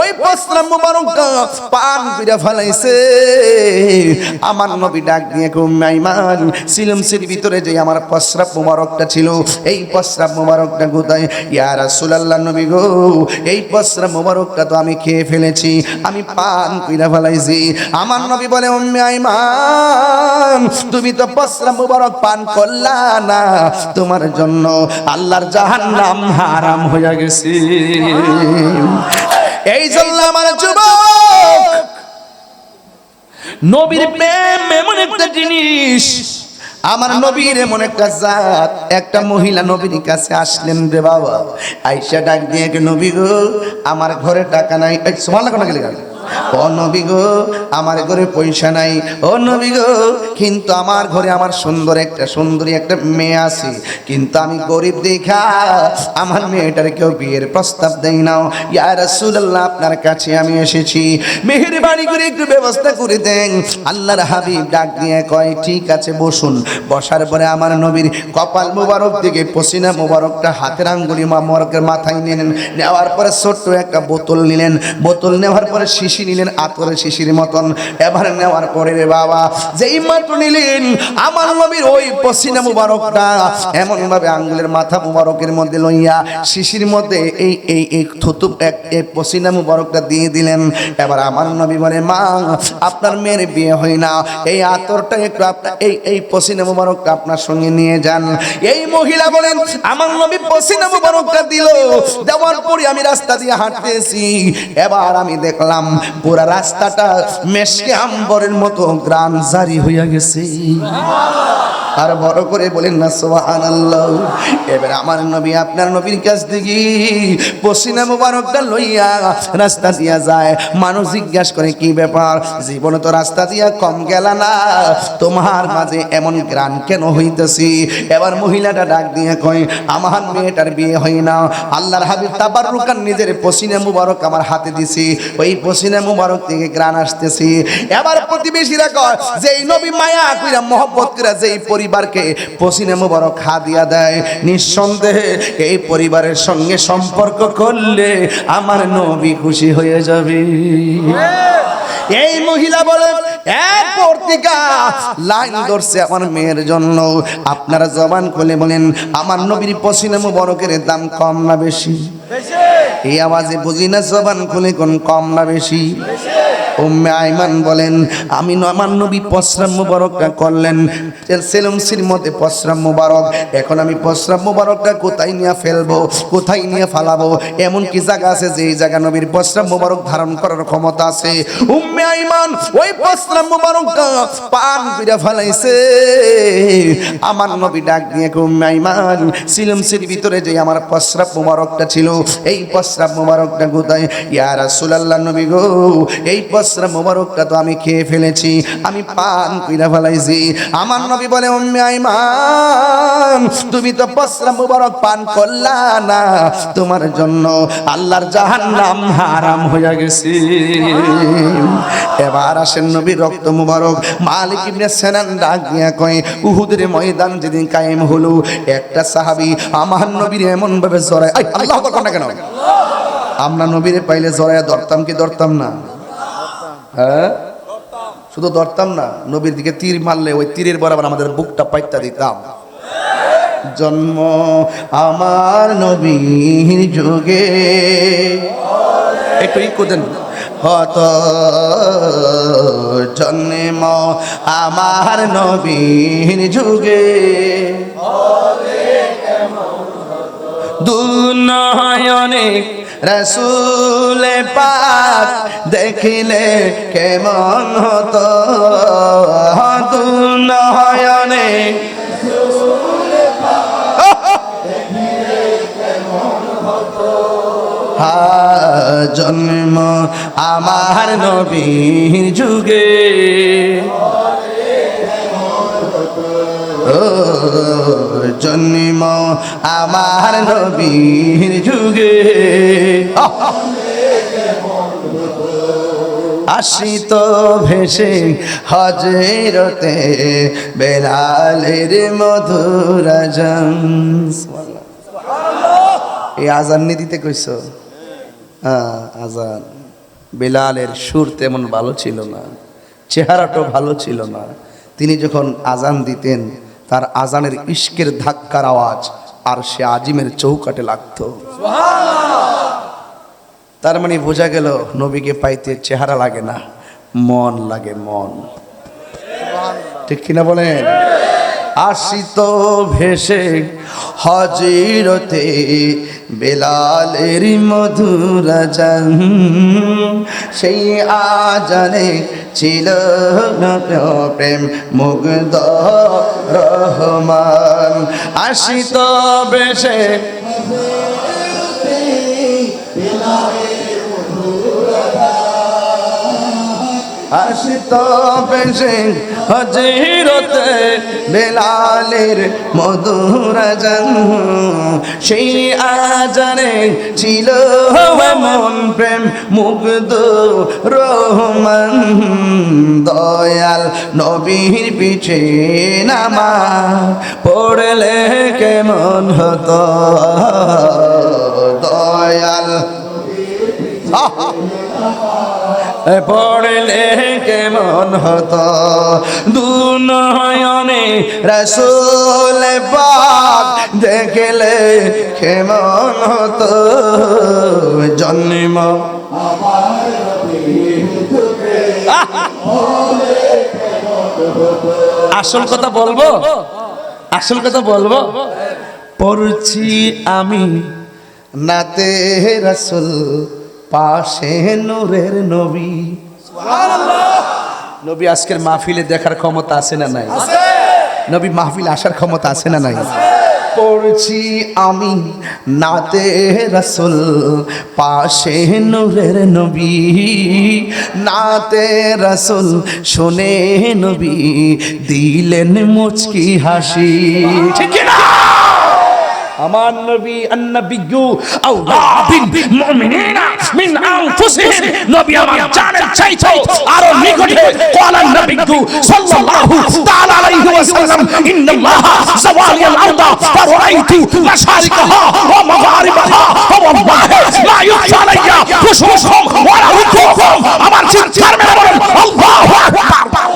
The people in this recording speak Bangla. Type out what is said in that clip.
ওই পান আমার ভিতরে যে আমার ছিল, এই রাসূলুল্লাহ নবী গো, এই মুবারকটা তো আমি খেয়ে ফেলেছি, আমি পান কইরা ফেলাইছি। আমার নবী বলে তুমি তো প্রস্রাব মুবারক পান করলা না, তোমার জন্য আল্লাহর জাহান্নাম হারাম হয়ে গেছে। এই জন্য আমার যুবক, নবীর প্রেম এমন একটা জিনিস, আমার নবীর এমন একটা জাত। একটা মহিলা নবীর কাছে আসলেন রে বাবা, আইসা ডাক দিয়ে নবী গো, আমার ঘরে টাকা নাই। সমান লাগো গেলে। ও নবী গো, আমার ঘরে পয়সা নাই। ও নবী গো, কিন্তু আমার ঘরে আমার সুন্দর একটা, সুন্দরী একটা মেয়ে আছে। কিন্তু আমি গরিব দেখা, আমার মেয়েটার কেউ বিয়ের প্রস্তাব দেই নাও ইয়া রাসূলুল্লাহ, আপনার কাছে আমি এসেছি। মেহেরবানি করে একটু ব্যবস্থা করে দেন। আল্লাহর হাবিব ডাক দিয়ে কয়, ঠিক আছে, বসুন। বসার পরে আমার নবীর কপাল মুবারক থেকে পসিনা মুবারকটা হাতের আঙ্গুলি মুবারকের মাথায় নিলেন। নেওয়ার পরে ছোট্ট একটা বোতল নিলেন। বোতল নেওয়ার পরে শিশি নিলেন আতরের শিশির মতন। এবার নেওয়ার পরে রে বাবা, যেই মাত্র নিলেন, আমার নবীর ওই পসিনা মুবারকটা এমন ভাবে আঙ্গুলের মাথা মুবারকের মধ্যে লইয়া শিশির মধ্যে এই এই এই থুতু, এক পসিনা মুবারকটা দিয়ে দিলেন। এবার আমার নবী বলে, মা, আপনার মেয়ের বিয়ে হয় না। এই আতরটা একটু আপনার এই এই পসিনা মুবারকটা আপনার সঙ্গে নিয়ে যান। এই মহিলা বলেন, আমার নবী পসিনা মুবারকটা দিল। দেওয়ার পরে আমি রাস্তা দিয়ে হাঁটতেছি। এবার আমি দেখলাম পুরা রাস্তাটা মেশকে আম্বরের মতো গ্রাম জারি হইয়া গেছে। আর বড় করে বলেন না সোহান আল্লাহ এবার আমার নবী, আপনার নবীর কাছ থেকে পসিনা মুবারকটা লইয়া রাস্তা দিয়া যায়। মানুষ জিজ্ঞাস করে, কি ব্যাপার? জীবনে তো রাস্তা দিয়া কম গেল না। তোমার মাঝে এমন গ্রান কেন হইতেছি? এবার মহিলাটা ডাক দিয়ে কয়, আমার মেয়েটার বিয়ে হয় না। আল্লাহর হাবিব তাবার রুকান নিজের পসিনা মুবারক আমার হাতে দিছি। ওই পসিনা মুবারক থেকে গ্রান আসতেছি। এবার প্রতিবেশীরা কয় যে এই নবী মায়া কইরা, মহব্বত করে যে এই পরিবারকে পসিনা মুবারক খা দিয়া নিঃসন্দেহে এই পরিবারের সঙ্গে সম্পর্ক করলে আমার নবী খুশি হয়ে যাবে। এই মহিলা বলে লাইন ধরছে আমার মেয়ের জন্য। আপনারা জবান খুলে বলেন, আমার নবীর পসিনা মুবারকের দাম কম না বেশি? এই আওয়াজে বুঝি না জবান খুলে কোন কম না বেশি? উম্মে আইমান বলেন, আমি আমার নবী পশ্রাম মুবারকটা করলেন। সেলমসির মধ্যে পশ্রাম মুবারক। এখন আমি পশ্রাম মুবারকটা কোথায় নিয়ে ফেলব, কোথায় নিয়ে ফালাবো? এমন কি জায়গা আছে যে এই জায়গা নবীর পশ্রাম মুবারক ধারণ করার ক্ষমতা আছে? উম্মে আইমান ওই পশ্রাম মুবারকটা পান কইরা ফেলাইছে। আমার নবী ডাক দিয়ে উম্মে আইমান সিলমসির ভিতরে যে আমার পশ্রাব মুবারকটা ছিল, এই পশ্রাব মুবারকটা কোথায়? ইয়া রাসূলুল্লাহ নবী গো, এই পশ্রাব মুবারকটা তো আমি খেয়ে ফেলেছি, আমি পান কইরা ফেলাইছি। আমার নবী বলে, উম্মে আইমান, তুমি তো পশ্রাব মুবারক পান করলা না, তোমার জন্য আল্লাহর জাহান্নাম হারাম হয়ে গেছে। এবার আসেন নবীর রক্ত মুবারক। মালিক ইবনে সেনান ডাক দিয়া কয়, উহুদের ময়দান যেদিন কায়েম হলো, একটা সাহাবী আমার নবীর এমন ভাবে জড়ায় আল্লাহ আকবার না কেন? আমরা নবীরে পাইলে জড়ায় ধরতাম কি ধরতাম না? হ্যাঁ? শুধু ধরতাম না, নবীর দিকে তীর মারলে ওই তীরের বরাবর আমাদের বুকটা পাইতা দিতাম। জন্ম আমার নবীর যুগে। একটু ইকো দেন। হত জন্ম আমার নবীর যুগে। দুনয়নে রসুল পাক দেখিলে কেমন হতো? দুনয়নে হা জন্ম আমার নবীর যুগে। জন্ম আমার নবীর যুগে। আসিত ভেসে হজরতে বেলালের মধুর এই আজান নি দিতে কইছো? হ্যাঁ, আজান। বেলালের সুর তেমন ভালো ছিল না চেহারাটাও ভালো ছিল না। তিনি যখন আজান দিতেন তার আজানের ইস্কের ধাক্কার আওয়াজ আর সে আজিমের চৌকাটে লাগত। তার মানে বোঝা গেল নবীকে পাইতে চেহারা লাগে না, মন লাগে মন। ঠিক কিনা বলেন? আসিত ভেসে হজিরতে বেলালের মধুর জান। সেই আজানে ছিল প্রেম মুগ্ধ রহমান। আসিত বেশে আসিত বেশে হজিরতে বেলালের মধুর জান। সেই আজানে ছিল মন প্রেম মুগ্ধ রহমান। দয়াল নবীর পিছে নামা পড়লে কেমন হতো? দয়াল। পড়লে কেমন হতো? দুনয়নে রসুল পাক, দেখলে কেমন হতো? জন্ম। আসল কথা বলব? আসল কথা বলব? পড়ছি আমি নাতে রসুল পাশে নূরের নবী। নবী আজকের মাহফিলে দেখার ক্ষমতা আছে না নাই? নবী মাহফিল আসার ক্ষমতা আছে না নাই? পড়ছি আমি নাতে রসুল পাশে নূরের নবী। নাতে রসুল শুনে নবী দিলেন মুচকি হাসি। ঠিক না আমার নবী আন্নাবিয়্যু আউলা বিন মুমিনিনা মিন আনফুসিহিম। নবী আমার জানেন চাইতো আর নিকটে ক্বালা নবিয়্যু সাল্লাল্লাহু তাআলা আলাইহি ওয়াসাল্লাম, ইন্নাল্লাহ জাওয়ালিয়াল আরদা ফারাইতু মাশারিকাহা ওয়া মাগারিবাহা ওয়া আল্লাহ লা ইউখফা আলাইয়া খুশুহুম ওয়া লা আমার চিৎকার মেরে বলেন, আল্লাহু আকবার।